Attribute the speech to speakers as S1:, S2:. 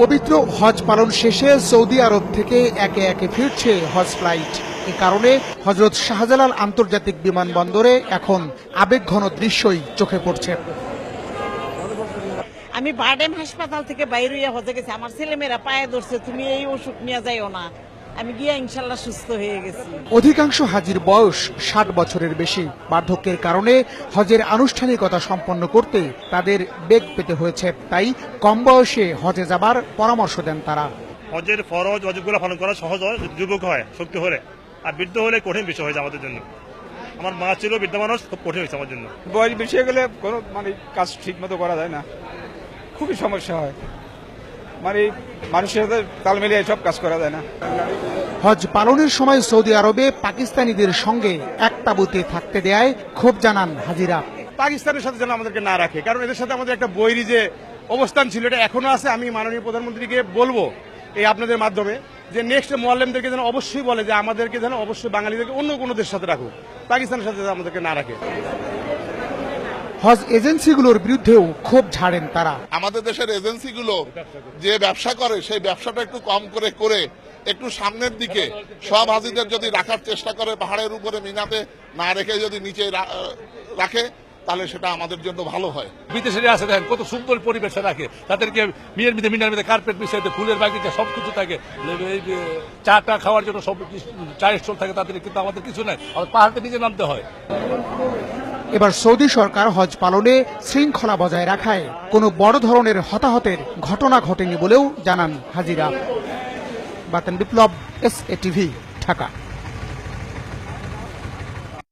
S1: পবিত্র হজ পালন শেষে সৌদি আরব থেকে একে একে ফিরছে হজ ফ্লাইট। এ কারণে হজরত শাহজালাল আন্তর্জাতিক বিমানবন্দরে এখন আবেগঘন দৃশ্যই চোখে পড়ছে।
S2: আমি বারডেম হাসপাতাল থেকে বাইরে হতে গেছি। আমার ছেলেমেয়েরা পায়ে ধরছে, তুমি এই ওষুধ নিয়ে যাইও না। আমি গিয়ে ইনশাল্লাহ সুস্থ হয়ে গেছি।
S1: অধিকাংশ হাজির বয়স ষাট বছরের বেশি। বার্ধক্যের কারণে হজের আনুষ্ঠানিকতা সম্পন্ন করতে তাদের বেগ পেতে হয়েছে। তাই কম বয়সে হজে যাবার পরামর্শ দেন তারা।
S3: হজের ফরজ অজগুলো পালন করা সহজ হয় যুবক হয় শক্তি হলে। আর বৃদ্ধ হলে কঠিন বিষয় হয়েছে আমাদের জন্য। আমার মা ছিল বৃদ্ধ মানুষ খুব কঠিন হয়েছে আমার জন্য।
S4: বয়স বেশি গেলে কোনো মানে কাজ ঠিক মতো করা যায় না। খুবই সমস্যা হয়। মানে মানুষের সাথে তাল মিলিয়ে সব কাজ করা যায় না।
S1: হজ পালনের সময় সৌদি আরবে পাকিস্তানিদের সঙ্গে এক তাঁবুতে থাকতে দেয় ক্ষোভ জানান হাজিরা।
S5: পাকিস্তানের সাথে যেন আমাদেরকে না রাখে কারণ এদের সাথে আমাদের একটা বৈরী যে অবস্থান ছিল এটা এখনও আছে। আমি মাননীয় প্রধানমন্ত্রীকে বলব এই আপনাদের মাধ্যমে যে নেক্সট মোয়াল্লেমদেরকে যেন অবশ্যই বলে যে আমাদেরকে যেন অবশ্যই বাঙালিদেরকে অন্য কোনো দেশের সাথে রাখুক পাকিস্তানের সাথে যেন আমাদেরকে না রাখে।
S1: হজ এজেন্সিগুলোর বিরুদ্ধেও ক্ষোভ ঝাড়েন তারা।
S6: আমাদের দেশের এজেন্সিগুলো যে ব্যবসা করে সেই ব্যবসাটা একটু কম করে করে একটু সামনের দিকে সব হাজিদের যদি রাখার চেষ্টা করে পাহাড়ের উপরে মিনাতে না রেখে যদি নিচে রাখে তাহলে সেটা আমাদের জন্য ভালো হয়।
S7: বিদেশে আসে দেখেন কত সুন্দর পরিবেশে রাখে। তাদেরকে বিয়ের মধ্যে মিনার মধ্যে কার্পেট মিশাইতে ফুলের বাগিচা সব কিছু থাকে এই যে চা টা খাওয়ার জন্য সব কিছু চায়ের স্টল থাকে তাদের কিন্তু আমাদের কিছু নাই। আমাদের পাহাড়তে নিজে নামতে হয়।
S1: এবার সৌদি সরকার হজ পালনে শৃঙ্খলা বজায় রাখায়। কোনো বড় ধরনের হতাহতের ঘটনা ঘটেনি বলেও জানান হাজিরা। Baten Biplob, S A TV, Dhaka.